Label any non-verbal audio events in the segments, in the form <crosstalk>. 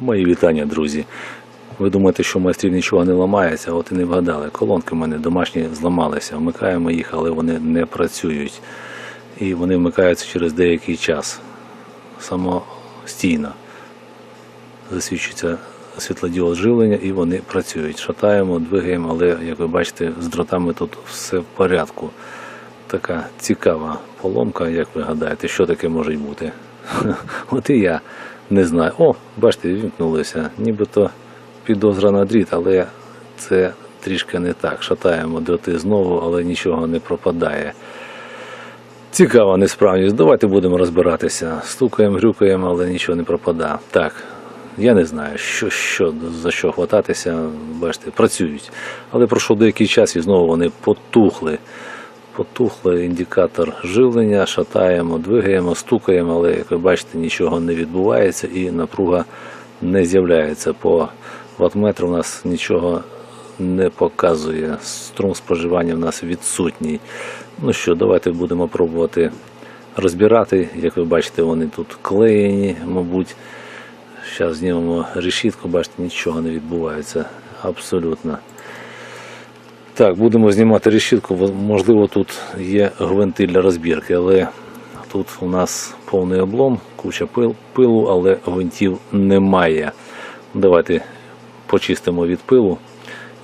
Мої вітання, друзі. Ви думаєте, що майстрів нічого не ламається, от і не вгадали. Колонки в мене домашні зламалися. Вмикаємо їх, але вони не працюють. І вони вмикаються через деякий час. Самостійно. Засвідчується світлодіод живлення і вони працюють. Шатаємо, двигаємо, але, як ви бачите, з дротами тут все в порядку. Така цікава поломка, як ви гадаєте, що таке може бути. <laughs> От і я не знаю. О, бачите, вімкнулися. Нібито підозра на дріт, але це трішки не так. Шатаємо дроти знову, але нічого не пропадає. Цікава несправність. Давайте будемо розбиратися. Стукаємо, грюкаємо, але нічого не пропадає. Так, я не знаю, що, що, за що хвататися. Бачите, працюють. Але пройшов деякий час і знову вони потухли. Потухли індикатор живлення, шатаємо, двигаємо, стукаємо, але як ви бачите, нічого не відбувається і напруга не з'являється. По ватметру у нас нічого не показує. Струм споживання в нас відсутній. Ну що, давайте будемо пробувати розбирати. Як ви бачите, вони тут клеєні, мабуть. Зараз знімемо решітку, бачите, нічого не відбувається. Абсолютно. Так, будемо знімати решітку. Можливо, тут є гвинти для розбірки, але тут у нас повний облом, куча пилу, але гвинтів немає. Давайте почистимо від пилу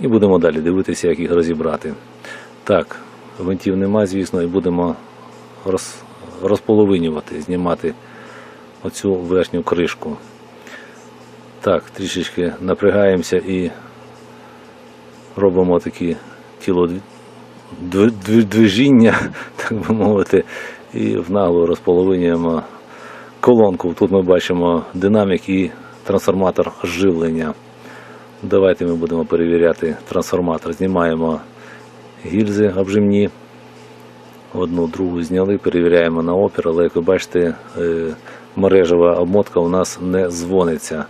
і будемо далі дивитися, як їх розібрати. Так, гвинтів немає, звісно, і будемо роз, розполовинювати, знімати оцю верхню кришку. Так, трішечки напрягаємося і робимо такі тіло движіння, <laughs> так би мовити, і в наглу розполовинюємо колонку. Тут ми бачимо динамік і трансформатор живлення. Давайте ми будемо перевіряти трансформатор. Знімаємо гільзи обжимні. Одну, другу зняли, перевіряємо на опір, але як ви бачите, е, мережева обмотка у нас не дзвониться.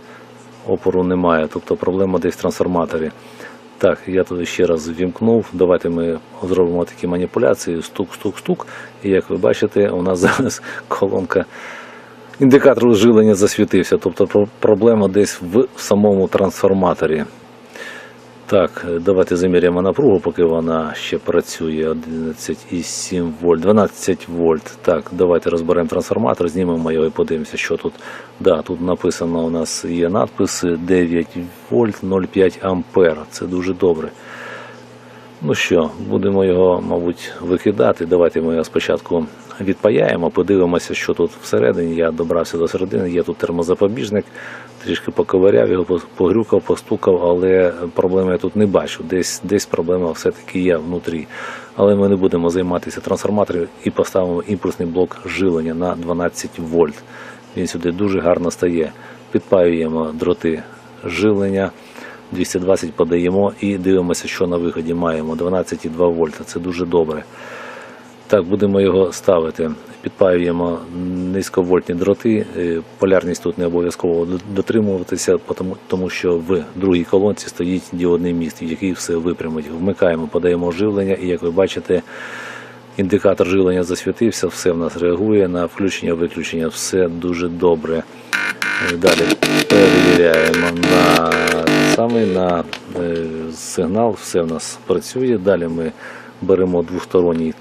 Опору немає, тобто проблема десь в трансформаторі. Так, я тут ще раз ввімкнув. Давайте ми зробимо такі маніпуляції. Стук, стук, стук. І як ви бачите, у нас <laughs> зараз колонка індикатор жилення засвітився. Тобто проблема десь в самому трансформаторі. Так, давайте заміряємо напругу, поки вона ще працює. 11,7 вольт, 12 вольт. Так, давайте розберемо трансформатор, знімемо його і подивимося, що тут. Да, тут написано у нас є надпис 9 вольт 0,5 ампер. Це дуже добре. Ну що, будемо його, мабуть, викидати. Давайте ми його спочатку відпаяємо, подивимося, що тут всередині. Я добрався до середини, є тут термозапобіжник, трішки поковиряв його, погрюкав, постукав, але проблеми я тут не бачу. Десь, десь проблема все-таки є внутрі. Але ми не будемо займатися трансформатором і поставимо імпульсний блок живлення на 12 вольт. Він сюди дуже гарно стає. Підпаюємо дроти живлення. 220 подаємо і дивимося, що на виході маємо. 12,2 вольта. Це дуже добре. Так, будемо його ставити. Підпаюємо низьковольтні дроти. Е, Полярність тут не обов'язково дотримуватися, тому, що в другій колонці стоїть діодний міст, який все випрямить. Вмикаємо, подаємо живлення, і як ви бачите, індикатор живлення засвітився, все в нас реагує на включення-виключення, все дуже добре. Е, Далі перевіряємо на саме на е, сигнал, все в нас працює. Далі ми беремо двосторонній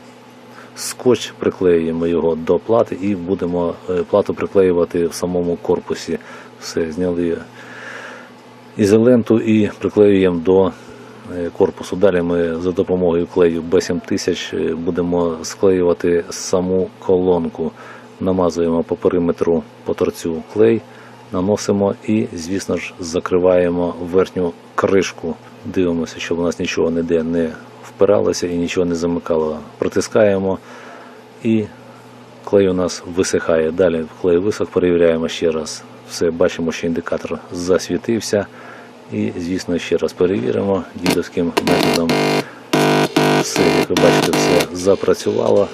скотч, приклеюємо його до плати і будемо е, плату приклеювати в самому корпусі. Все, зняли ізоленту і приклеюємо до е, корпусу. Далі ми за допомогою клею B7000 е, будемо склеювати саму колонку. Намазуємо по периметру по торцю клей, наносимо і, звісно ж, закриваємо верхню кришку. Дивимося, щоб у нас нічого ніде не впиралося і нічого не замикало. Протискаємо і клей у нас висихає. Далі клей висох, перевіряємо ще раз. Все, бачимо, що індикатор засвітився. І, звісно, ще раз перевіримо дідовським методом. Все, як ви бачите, все запрацювало.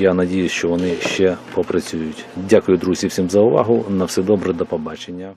Я надіюсь, що вони ще попрацюють. Дякую, друзі, всім за увагу. На все добре, до побачення.